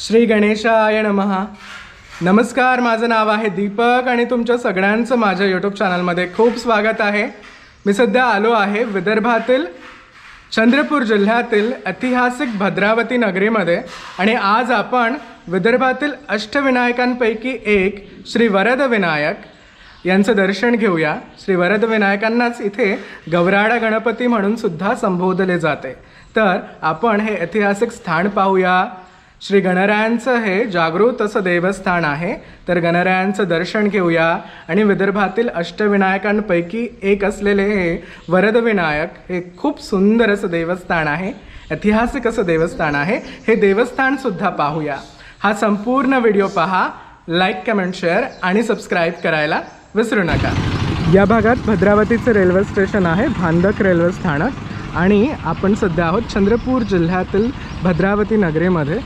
श्री गणेशाय नमहा नमस्कार माझं नाव आहे दीपक आणि तुमच्या सगळ्यांचं माझ्या यूट्यूब चॅनलमध्ये खूप स्वागत आहे. मी सध्या आलो आहे विदर्भातील चंद्रपूर जिल्ह्यातील ऐतिहासिक भद्रावती नगरीमध्ये आणि आज आपण विदर्भातील अष्टविनायकांपैकी एक श्री वरद विनायक यांचं दर्शन घेऊया. श्री वरद विनायकांनाच इथे गवराडा गणपती म्हणून सुद्धा संबोधले जाते. तर आपण हे ऐतिहासिक स्थान पाहूया. श्री गणरायांचं हे जागृत असं देवस्थान आहे. तर गणरायांचं दर्शन घेऊया. आणि विदर्भातील अष्टविनायकांपैकी एक असलेले हे वरदविनायक हे खूप सुंदर असं देवस्थान आहे. ऐतिहासिक असं देवस्थान आहे. हे देवस्थानसुद्धा पाहूया. हा संपूर्ण व्हिडिओ पहा लाईक कमेंट शेअर आणि सबस्क्राईब करायला विसरू नका. या भागात भद्रावतीचं रेल्वे स्टेशन आहे भांदक रेल्वे स्थानक. आणि आपण सध्या आहोत चंद्रपूर जिल्ह्यातील भद्रावती नगरीमध्ये.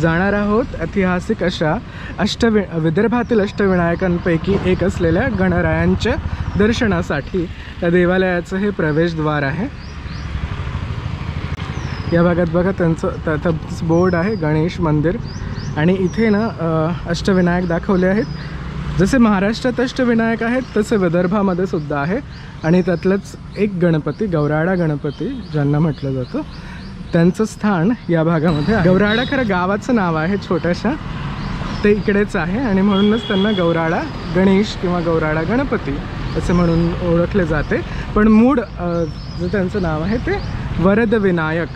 जाणार आहोत. ऐतिहासिक अशा अष्टवि विदर्भातील अष्टविनायकांपैकी एक असलेल्या गणरायांच्या दर्शनासाठी त्या देवालयाचं हे प्रवेशद्वार आहे. या भागात बघा त्यांचं त्याचं बोर्ड आहे गणेश मंदिर. आणि इथे ना अष्टविनायक दाखवले आहेत. जसे महाराष्ट्रात अष्टविनायक आहेत तसे विदर्भामध्ये सुद्धा आहे. आणि त्यातलंच एक गणपती गौराडा गणपती ज्यांना म्हटलं जातं. त्यांचं स्थान या भागामध्ये गौराडा खरं गावाचं नाव आहे छोट्याशा ते इकडेच आहे आणि म्हणूनच त्यांना गौराडा गणेश किंवा गौराडा गणपती असे म्हणून ओळखले जाते. पण मूळ जे त्यांचं नाव आहे ते वरद विनायक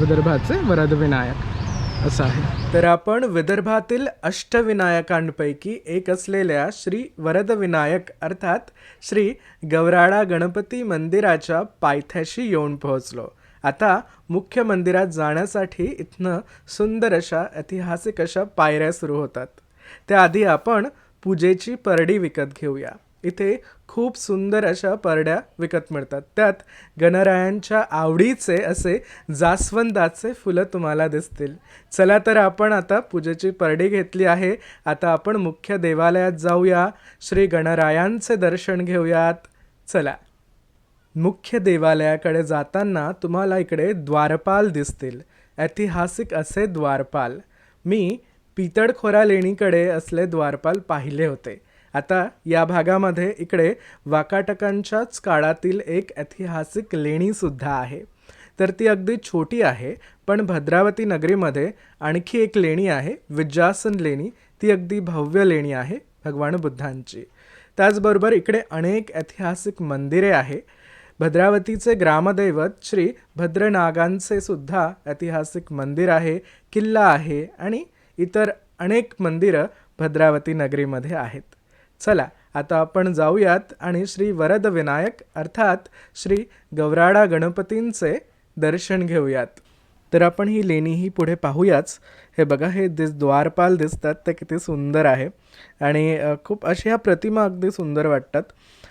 विदर्भाचे वरद विनायक असं आहे. तर आपण विदर्भातील अष्टविनायकांपैकी एक असलेल्या श्री वरद विनायक अर्थात श्री गौराडा गणपती मंदिराच्या पायथ्याशी येऊन पोहोचलो. आता मुख्य मंदिरात जाण्यासाठी इथनं सुंदर अशा ऐतिहासिक अशा पायऱ्या सुरू होतात. त्याआधी आपण पूजेची परडी विकत घेऊया. इथे खूप सुंदर अशा परड्या विकत मिळतात. त्यात गणरायांच्या आवडीचे असे जास्वंदाचे फुलं तुम्हाला दिसतील. चला तर आपण आता पूजेची परडी घेतली आहे. आता आपण मुख्य देवालयात जाऊया. श्री गणरायांचे दर्शन घेऊयात. चला. मुख्य देवालयाकडे जाताना तुम्हाला इकडे द्वारपाल दिसतील. ऐतिहासिक असे द्वारपाल. मी पितळखोरा लेणीकडे असले द्वारपाल पाहिले होते. आता या भागामध्ये इकडे वाकाटकांच्याच काळातील एक ऐतिहासिक लेणीसुद्धा आहे. तर ती अगदी छोटी आहे पण भद्रावती नगरीमध्ये आणखी एक लेणी आहे विज्जासन लेणी. ती अगदी भव्य लेणी आहे भगवान बुद्धांची. त्याचबरोबर इकडे अनेक ऐतिहासिक मंदिरे आहे. भद्रावतीचे ग्रामदैवत श्री भद्रनागांचे सुद्धा ऐतिहासिक मंदिर आहे किल्ला आहे आणि इतर अनेक मंदिरं भद्रावती नगरीमध्ये आहेत. चला आता आपण जाऊयात आणि श्री वरद विनायक अर्थात श्री गौराडा गणपतींचे दर्शन घेऊयात. तर आपण ही लेणी ही पुढे पाहूयाच. हे बघा हे दिस द्वारपाल दिसतात ते किती सुंदर आहे. आणि खूप अशा ह्या प्रतिमा अगदी सुंदर वाटतात.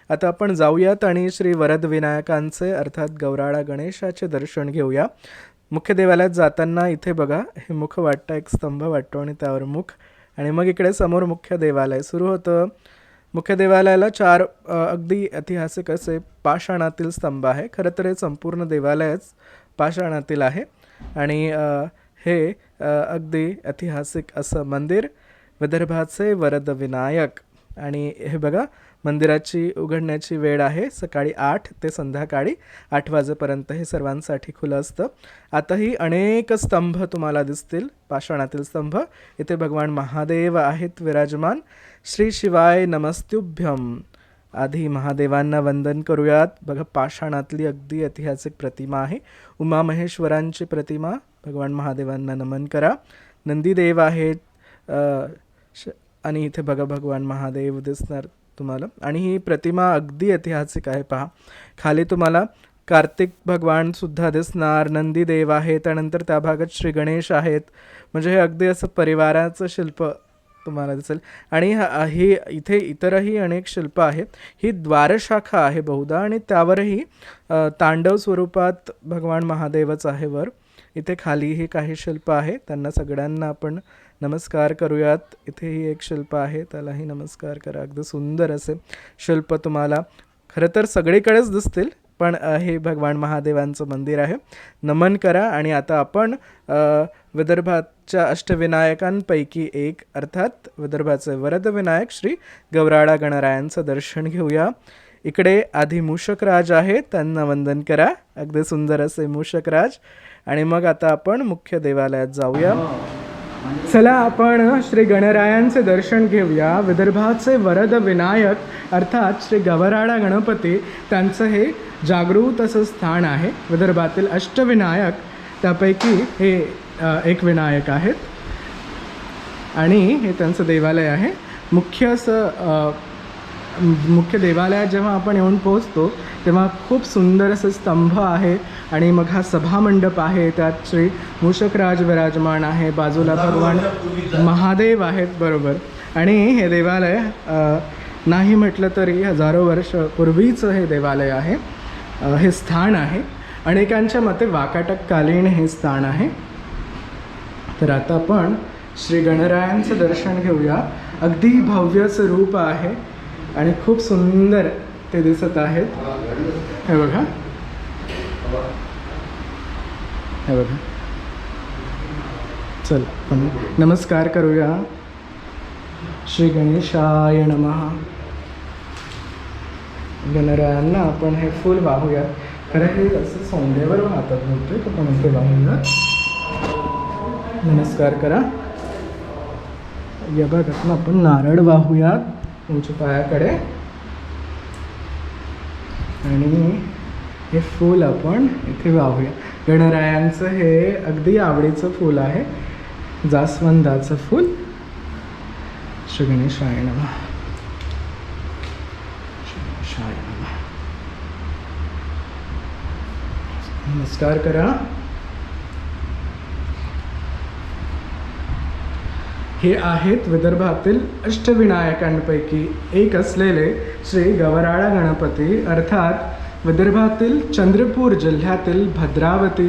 आता आपण जाऊयात आणि श्री वरद विनायकांचे अर्थात गौराळा गणेशाचे दर्शन घेऊया. मुख्य देवालयात जाताना इथे बघा हे मुख वाटतं एक स्तंभ वाटतो आणि त्यावर मुख. आणि मग इकडे समोर मुख्य देवालय सुरू होतं. मुख्य देवालयाला चार अगदी ऐतिहासिक असे पाषाणातील स्तंभ आहे. खरं तर हे संपूर्ण देवालयच पाषाणातील आहे. आणि हे अगदी ऐतिहासिक असं मंदिर विदर्भाचे वरद विनायक. आणि हे बघा मंदिराची उघडण्याची वेळ आहे. सकाळी आठ ते संध्याकाळी आठ वाजेपर्यंत हे सर्वांसाठी खुलं असतं. आताही अनेक स्तंभ तुम्हाला दिसतील. पाषाणातील स्तंभ. इथे भगवान महादेव आहेत विराजमान. श्री शिवाय नमस्तुभ्यम. आधी महादेवांना वंदन करूयात. बघा पाषाणातली अगदी ऐतिहासिक प्रतिमा आहे. उमा महेश्वरांची प्रतिमा. भगवान महादेवांना नमन करा. नंदीदेव आहेत. श- आणि इथे बघा भगवान महादेव दिसणार. तुम्हाला. आणि ही प्रतिमा अगदी ऐतिहासिक आहे पहा. खाली तुम्हाला कार्तिक भगवान सुद्धा दिसणार नंदीदेव आहे त्यानंतर त्या भागात श्री गणेश आहेत. म्हणजे हे अगदी असं परिवाराचं शिल्प तुम्हाला दिसेल. आणि ही इथे इतरही अनेक शिल्प आहेत. ही द्वारशाखा आहे बहुधा आणि त्यावरही तांडव स्वरूपात भगवान महादेवच आहे वर. इथे खालीही काही शिल्प आहे. त्यांना सगळ्यांना आपण नमस्कार करूयात. इथेही एक शिल्प आहे त्यालाही नमस्कार करा. अगदी सुंदर असे शिल्प तुम्हाला. खरं तर सगळीकडेच दिसतील पण हे भगवान महादेवांचं मंदिर आहे. नमन करा आणि आता आपण विदर्भाच्या अष्टविनायकांपैकी एक अर्थात विदर्भाचे वरदविनायक श्री गवराडा गणरायांचं दर्शन घेऊया. इकडे आधी मूषकराज आहे त्यांना वंदन करा. अगदी सुंदर असे मूषकराज आणि मग आता आपण मुख्य देवालयात जाऊया. चला आपण श्री गणरायांचे दर्शन घेऊया. विदर्भाचे वरद विनायक अर्थात श्री गवराडा गणपती त्यांचं हे जागृत असं स्थान आहे. विदर्भातील अष्टविनायक त्यापैकी हे एक विनायक आहेत. आणि हे त्यांचं देवालय आहे. मुख्य असं मुख्य देवालयात जेव्हा आपण येऊन पोहोचतो तेव्हा खूप सुंदर असं स्तंभ आहे आणि मग हा सभामंडप आहे. त्यात श्री मूषकराज विराजमान आहे बाजूला भगवान महादेव आहेत बरोबर. आणि हे देवालय नाही म्हटलं तरी हजारो वर्ष पूर्वीचं हे देवालय आहे. हे स्थान आहे. अनेकांच्या मते वाकाटककालीन हे स्थान आहे. तर आता आपण श्री गणरायांचं दर्शन घेऊया. अगदी भव्य स्वरूप आहे. आणि खूप सुंदर ते दिसत आहेत. हे बघा. हे बघा. चल पण नमस्कार करूया. श्री गणेशाय नमहा गणरायांना आपण हे फूल वाहूया खरं हे असं सोंडेवर वाहतात बहुतेक आपण ते वाहूया नमस्कार करा. या भागातून आपण नारळ वाहूयात. तुमच्या पायाकडे. आणि हे फूल आपण इथे वाहूया. गणरायांचं हे अगदी आवडीचं फूल आहे. जास्वंदाचं फूल. श्री गणेशाय नमः. श्री गणेशाय नमः. नमस्कार करा. हे आहेत विदर्भातील अष्टविनायकांपैकी एक असलेले श्री गवराळा गणपती अर्थात विदर्भातील चंद्रपूर जिल्ह्यातील भद्रावती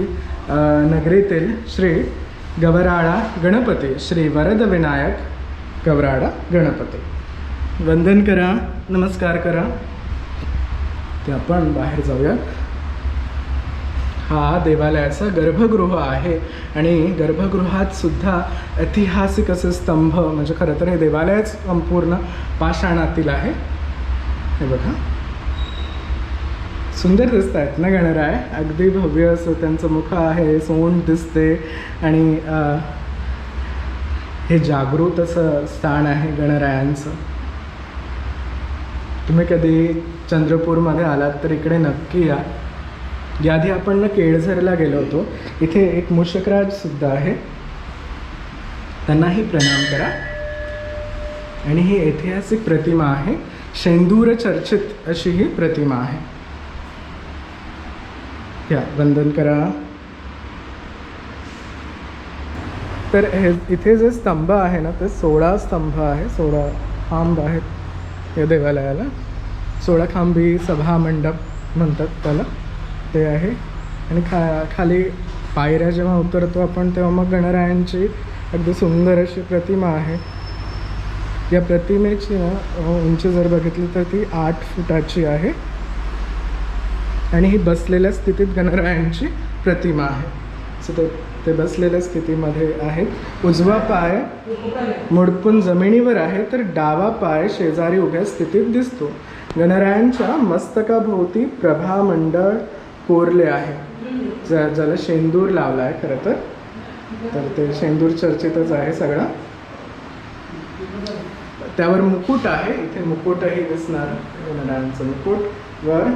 नगरीतील श्री गवराळा गणपती श्री वरदविनायक गवराळा गणपती. वंदन करा नमस्कार करा. ते आपण बाहेर जाऊया हा देवालयाचा गर्भगृह आहे. आणि गर्भगृहात सुद्धा ऐतिहासिक असे स्तंभ म्हणजे खरं तर हे देवालयच संपूर्ण पाषाणातील आहे. हे बघा. सुंदर दिसत आहेत ना गणराय? अगदी भव्य असं त्यांचं मुख आहे सोंड दिसते. आणि हे जागृत असं स्थान आहे गणरायांचं. तुम्ही कधी चंद्रपूरमध्ये आलात तर इकडे नक्की या. याआधी आपण ना केळझरला गेलो होतो इथे एक मूषकराज सुद्धा आहे. त्यांनाही प्रणाम करा. आणि ही ऐतिहासिक प्रतिमा आहे. शेंदूर चर्चित अशी ही प्रतिमा आहे. या वंदन करा. तर हे इथे जे स्तंभ आहे ना ते सोळा स्तंभ आहे. सोळा खांब आहेत या देवालयाला. सोळा खांबी सभा मंडप म्हणतात त्याला. ते आहे. आणि खा खाली पायऱ्या जेव्हा उतरतो आपण तेव्हा मग गणरायांची अगदी सुंदर अशी प्रतिमा आहे. या प्रतिमेची ना उंची जर बघितली तर ती आठ फुटाची आहे. आणि ही बसलेल्या स्थितीत गणरायांची प्रतिमा आहे. सो ते ते बसलेल्या स्थितीमध्ये आहेत. उजवा पाय मुडपून जमिनीवर आहे तर डावा पाय शेजारी उभ्या स्थितीत दिसतो. गणरायांच्या मस्तकाभोवती प्रभामंडळ कोरले आहे. ज ज्याला शेंदूर लावला आहे खरं तर. तर ते शेंदूर चर्चितच आहे सगळा. त्यावर मुकुट आहे. इथे मुकुटही दिसणार गणरायांचं मुकुट. वर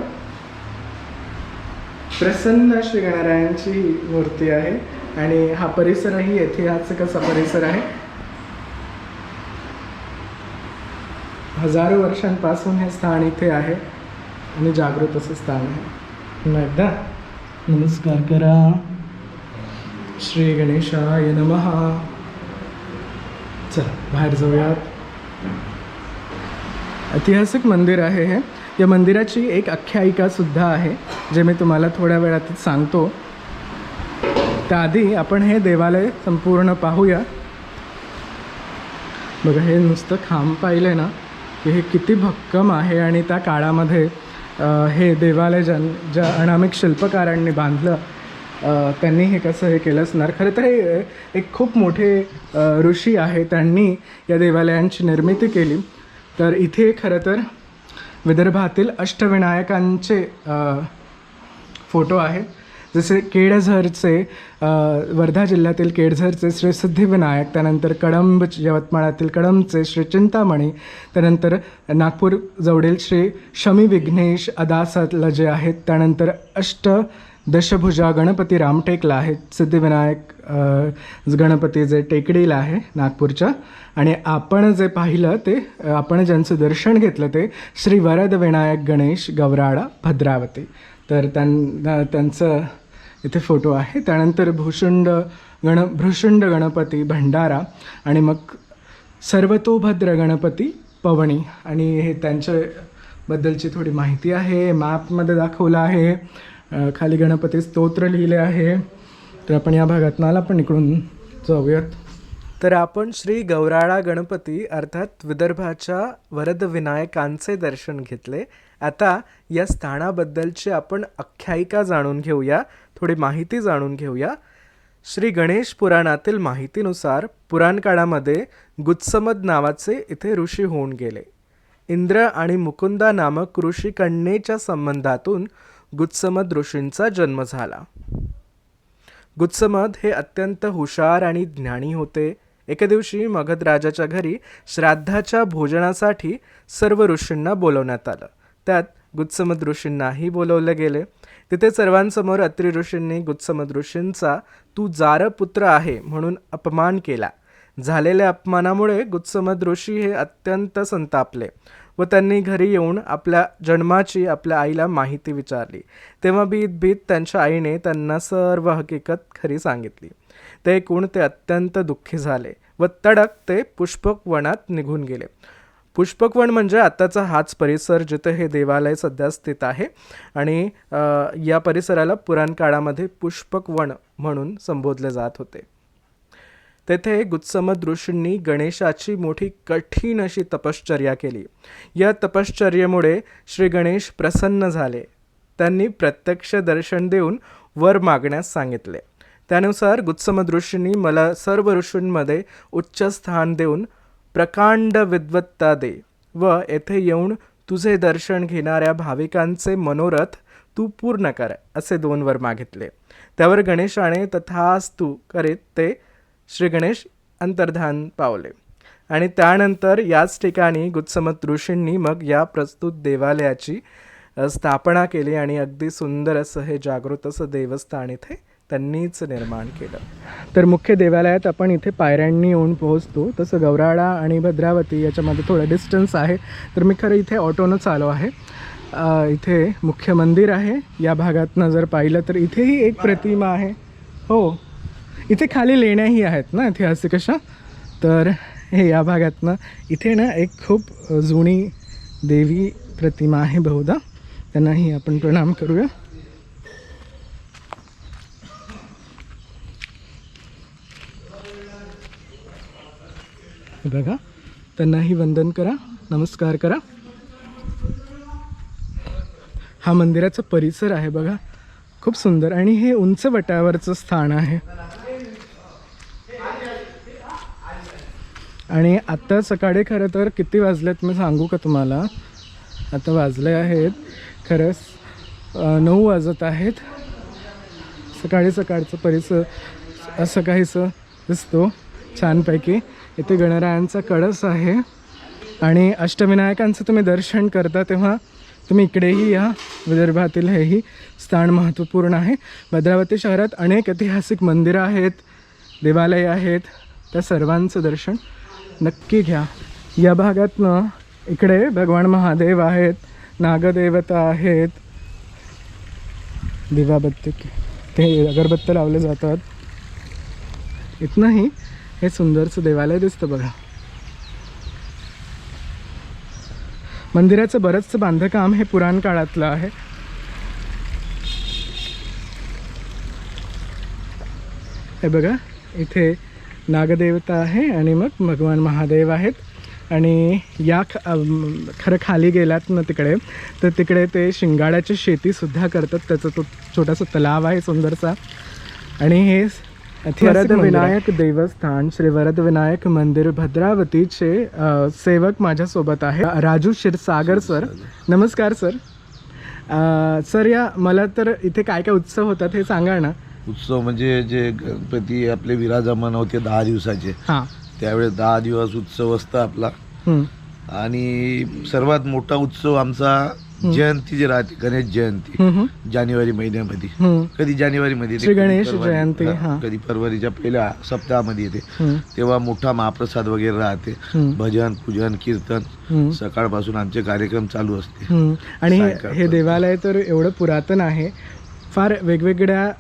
प्रसन्न श्री गणरायांची मूर्ती आहे. आणि हा परिसरही ऐतिहासिक असा परिसर आहे. हजारो वर्षांपासून हे स्थान इथे आहे. आणि जागृत असं स्थान आहे. पुन्हा एकदा नमस्कार करा. श्री गणेशाय नमः. चला बाहेर जाऊयात. ऐतिहासिक मंदिर आहे हे. या मंदिराची एक आख्यायिकासुद्धा आहे जे मी तुम्हाला थोड्या वेळातच सांगतो. त्याआधी आपण हे देवालय संपूर्ण पाहूया. बघा हे नुसतं खांब पाहिलं ना की हे किती भक्कम आहे आणि त्या काळामध्ये हे देवालय ज्या ज्या अनामिक शिल्पकारांनी बांधलं त्यांनी हे कसं हे केलं असणार? खरं तर हे एक खूप मोठे ऋषी आहे त्यांनी या देवालयांची निर्मिती केली. तर इथे खरं तर विदर्भातील अष्टविनायकांचे फोटो आहेत जसे केळझरचे वर्धा जिल्ह्यातील केळझरचे श्री सिद्धिविनायक त्यानंतर कळंब यवतमाळातील कळंबचे श्री चिंतामणी त्यानंतर नागपूर जवळील श्री शमी विघ्नेश अदासातला जे आहेत त्यानंतर अष्ट दशभुजा गणपती रामटेकला आहेत सिद्धिविनायक गणपती जे टेकडीला आहे नागपूरच्या आणि आपण जे पाहिलं ते आपण ज्यांचं दर्शन घेतलं ते श्री वरद विनायक गणेश गवराळा भद्रावती. तर त्यां त्यांचं इथे फोटो आहे. त्यानंतर भूषुंड गण भृषुंड गणपती भंडारा आणि मग सर्वतोभद्र गणपती पवणी आणि हे त्यांच्याबद्दलची थोडी माहिती आहे. मॅपमध्ये दाखवलं आहे. खाली गणपती स्तोत्र लिहिले आहे. तर आपण या भागात नाला पण इकडून जाऊयात. तर आपण श्री गौराळा गणपती अर्थात विदर्भाच्या वरदविनायकांचे दर्शन घेतले. आता या स्थानाबद्दलची आपण आख्यायिका जाणून घेऊया थोडी माहिती जाणून घेऊया. श्री गणेश पुराणातील माहितीनुसार पुराणकाळामध्ये गुत्समद नावाचे इथे ऋषी होऊन गेले. इंद्र आणि मुकुंदा नामक ऋषिकन्येच्या संबंधातून गुत्समद ऋषींचा जन्म झाला. गुत्समद हे अत्यंत हुशार आणि ज्ञानी होते. एके दिवशी मगध राजाच्या घरी श्राद्धाच्या भोजनासाठी सर्व ऋषींना बोलवण्यात आलं. त्यात गुत्समद ऋषींनाही बोलवलं गेले. तिथे सर्वांसमोर अत्रि ऋषींनी गुत्समद ऋषींचा तू जार पुत्र आहे म्हणून अपमान केला. झालेल्या अपमानामुळे गुत्समद ऋषी हे अत्यंत संतापले व त्यांनी घरी येऊन आपल्या जन्माची आपल्या आईला माहिती विचारली. तेव्हा भीत भीत त्यांच्या आईने त्यांना सर्व हकीकत खरी सांगितली. ते ऐकून ते अत्यंत दुःखी झाले व तडक ते पुष्पक वनात निघून गेले. पुष्पकवन म्हणजे आत्ताचा हाच परिसर जिथे हे देवालय सध्या स्थित आहे आणि या परिसराला पुराण काळामध्ये पुष्पकवन म्हणून संबोधले जात होते. तेथे गुत्समद ऋषींनी गणेशाची मोठी कठीण अशी तपश्चर्या केली. या तपश्चर्येमुळे श्री गणेश प्रसन्न झाले. त्यांनी प्रत्यक्ष दर्शन देऊन वर मागण्यास सांगितले. त्यानुसार गुत्समद ऋषींनी मला सर्व ऋषींमध्ये उच्च स्थान देऊन प्रकांड विद्वत्ता दे व येथे येऊन तुझे दर्शन घेणाऱ्या भाविकांचे मनोरथ तू पूर्ण कर असे दोन वर मागितले. त्यावर गणेशाने तथास्तू करीत ते श्री गणेश अंतर्धान पावले. आणि त्यानंतर याच ठिकाणी गुत्समत ऋषींनी मग या प्रस्तुत देवालयाची स्थापना केली आणि अगदी सुंदर असं हे जागृत असं देवस्थान इथे त्यांनीच निर्माण केलं. तर मुख्य देवालयात आपण इथे पायऱ्यांनी येऊन पोहोचतो. तसं गौराळा आणि भद्रावती याच्यामध्ये थोडं डिस्टन्स आहे. तर मी खरं इथे ऑटोनंच आलो आहे. इथे मुख्य मंदिर आहे. या भागातनं जर पाहिलं तर इथेही एक प्रतिमा आहे. हो. इथे खाली लेण्याही आहेत ना ऐतिहासिक अशा? तर हे या भागातनं इथे ना एक खूप जुनी देवी प्रतिमा आहे बहुधा. त्यांनाही आपण प्रणाम करूया. बघा. त्यांनाही वंदन करा नमस्कार करा. हा मंदिराचा परिसर आहे बघा. खूप सुंदर आणि हे उंच वटावरचं स्थान आहे. आणि आत्ता सकाळी खरं तर किती वाजलेत मी सांगू का तुम्हाला? आता वाजले आहेत. खरंच नऊ वाजत आहेत. सकाळी सकाळचं परिसर असं काहीसं दिसतो छानपैकी. इथे गणरायांचा कळस आहे. आणि अष्टविनायकांचं तुम्ही दर्शन करता तेव्हा तुम्ही इकडेही या. विदर्भातील हेही स्थान महत्त्वपूर्ण आहे. भद्रावती शहरात अनेक ऐतिहासिक मंदिरं आहेत देवालय आहेत. त्या सर्वांचं दर्शन नक्की घ्या. या भागातनं इकडे भगवान महादेव आहेत नागदेवता आहेत. दिवाबत्ती ते अगरबत्त्या लावले जातात. इथनंही हे सुंदरचं देवालय दिसतं बघा. मंदिराचं बरंचसं बांधकाम हे पुराण काळातलं आहे. हे बघा इथे नागदेवता आहे आणि मग भगवान महादेव आहेत. आणि या ख खरं खाली गेलात ना तिकडे तर तिकडे ते शिंगाड्याची शेतीसुद्धा करतात. त्याचा तो छोटासा तलाव आहे सुंदरचा आणि हे वरद विनायक देवस्थान श्री वरद विनायक मंदिर भद्रावतीचे सेवक माझ्यासोबत आहे राजू क्षीरसागर सर. नमस्कार सर. सर या मला तर इथे काय काय उत्सव होतात हे सांगा ना. उत्सव म्हणजे जे गणपती आपले विराजमान होते दहा दिवसाचे. हां. त्यावेळेस दहा दिवस उत्सव असतं आपला. आणि सर्वात मोठा उत्सव आमचा जयंती जे राहते गणेश जयंती. जानेवारी महिन्यामध्ये. कधी श्री कधी गणेश जयंती. कधी फरवरीच्या पहिल्या सप्ताहामध्ये येते. तेव्हा मोठा महाप्रसाद वगैरे राहते. भजन पूजन कीर्तन. सकाळपासून आमचे कार्यक्रम चालू असते. आणि हे- देवालय तर एवढं पुरातन आहे फार वेगवेगळ्या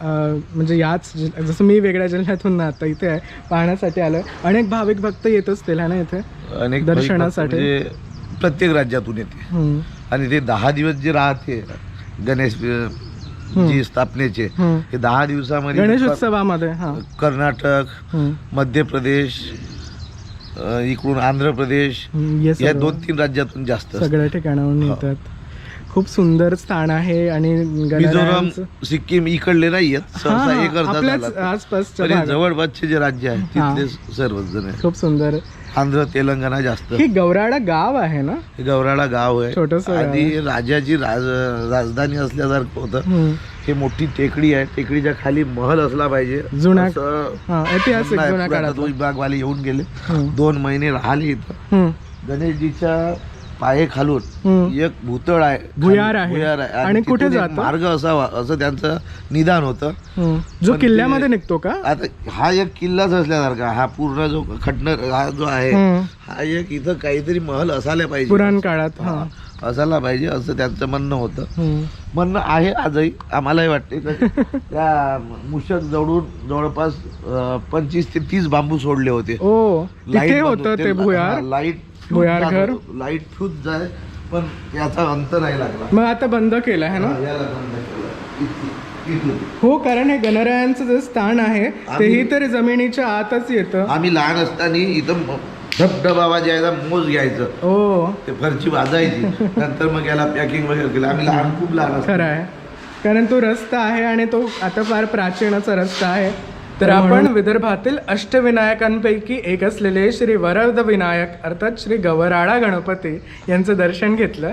म्हणजे याच जसं मी वेगळ्या जिल्ह्यातून ना आता इथे आहे पाहण्यासाठी आलं अनेक भाविक भक्त येत असतील है ना इथे अनेक दर्शनासाठी. म्हणजे प्रत्येक राज्यातून येते. आणि ते दहा दिवस जे राहते गणेश जी स्थापनेचे हं. दहा दिवसामध्ये गणेश उत्सवामध्ये हां कर्नाटक. मध्य प्रदेश इकडून आंध्र प्रदेश. ये. दोन तीन राज्यातून जास्त. सगळ्या ठिकाणाहून येतात खूप सुंदर स्थान आहे आणि मिझोराम सिक्कीम इकडले नाही आहेत. जवळपासचे जे राज्य आहेत हां. तिथले सर्वच जण खूप सुंदर आंध्र तेलंगणा जास्त. ही गौराडा गाव आहे ना? हे गाव आहे. छोटंसं आधी राजाची राज राजधानी असल्यासारखं होतं. हं. मोठी टेकडी आहे. टेकडीच्या खाली महल असला पाहिजे. जुना- असं हां, ऐतिहासिक विभागवाले येऊन गेले. दोन महिने राहिले इथं. गणेशजीच्या पाये खालून. एक भूतळ आहे भुयार आहे. भुयार आहे आणि कुठे जातं? मार्ग असावा असं त्यांचं निदान होतं. जो किल्ल्यामध्ये निघतो का आता हा एक किल्लाच असल्यासारखा हा पूर्ण जो खंडर हा जो आहे हं. एक इथं काहीतरी महल असायला पाहिजे पुराण काळात असायला पाहिजे असं त्यांचं म्हणणं होतं. म्हणणं आहे आजही आम्हालाही वाटते त्या मुशक जवळून जवळपास पंचवीस ते तीस बांबू सोडले होते लाइट हा, लाइट फ्यूज जाय पण याचा अंत नाही लागला. मग आता बंद केलं आहे ना? हा, याला बंद केलं. इथे- इथून. हो कारण हे गणरायांचं जे स्थान आहे तेही तर जमिनीच्या आतच येतं. आम्ही लहान असताना इथं म- धबधबा जायचा मोज घ्यायचं. ओ ते फरची वाजायची. नंतर मग याला पॅकिंग वगैरे केलं. आम्ही लहान खूप लहान खरं आहे. कारण तो रस्ता आहे आणि तो आता फार प्राचीन असा रस्ता आहे. तर आपण विदर्भातील अष्टविनायकांपैकी एक असलेले श्री वरद विनायक अर्थात श्री गवराळा गणपती यांचं दर्शन घेतलं.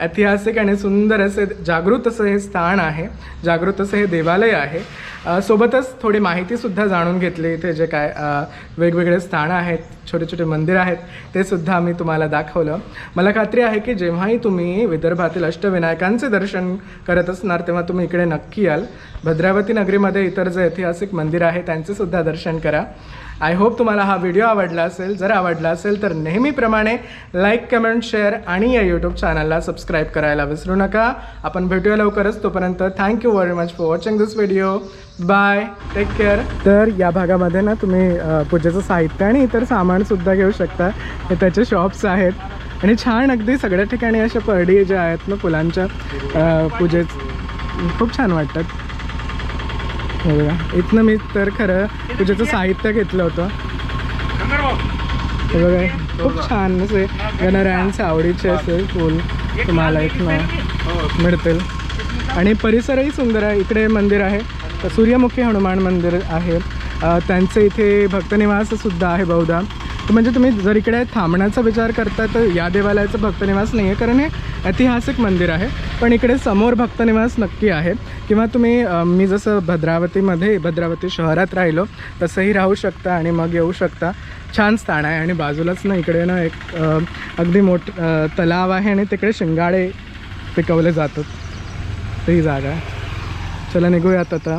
ऐतिहासिक आणि सुंदर असे जागृत असं हे स्थान आहे. जागृत असं हे देवालय आहे. सोबतच थोडी माहितीसुद्धा जाणून घेतली इथे जे काय वेगवेगळे स्थानं आहेत छोटे छोटे मंदिर आहेत ते सुद्धा मी तुम्हाला दाखवलं. मला खात्री आहे की जेव्हाही तुम्ही विदर्भातील अष्टविनायकांचे दर्शन करत असणार तेव्हा तुम्ही इकडे नक्की याल. भद्रावती नगरीमध्ये इतर जे ऐतिहासिक मंदिर आहे त्यांचेसुद्धा दर्शन करा. आय होप तुम्हाला हा व्हिडिओ आवडला असेल. जर आवडला असेल तर नेहमीप्रमाणे लाईक कमेंट शेअर आणि या यूट्यूब चॅनलला सबस्क्राईब करायला विसरू नका. आपण भेटूया लवकरच. तोपर्यंत thank you very much for watching this video bye take care तर या भागामध्ये ना तुम्ही पूजेचं साहित्य आणि इतर सामानसुद्धा घेऊ शकता. हे त्याचे शॉप्स आहेत. आणि छान अगदी सगळ्या ठिकाणी अशा परडी ज्या आहेत ना फुलांच्या अ, पूजेत खूप छान वाटतात. हे बघा इथनं मी तर खरं पूजेचं साहित्य घेतलं होतं. हे बघा खूप छान असे गणरायांचे आवडीचे असे फूल तुम्हाला इथनं मिळतील. आणि परिसरही सुंदर आहे. इकडे मंदिर आहे. सूर्यमुखी हनुमान मंदिर आहे. त्यांचे इथे भक्तनिवाससुद्धा आहे बहुधा. म्हणजे तुम्ही जर इकडे थांबण्याचा विचार करता तर या देवालयाचं भक्तनिवास नाही आहे कारण हे ऐतिहासिक मंदिर आहे. पण इकडे समोर भक्तनिवास नक्की आहे. किंवा तुम्ही मी जसं भद्रावतीमध्ये भद्रावती शहरात राहिलो तसंही राहू शकता आणि मग येऊ शकता. छान स्थान आहे आणि बाजूलाच ना इकडे ना एक अगदी मोठ तलाव आहे आणि तिकडे शिंगाडे पिकवले जातात. ती ही जागा आहे. चला निघूयात आता.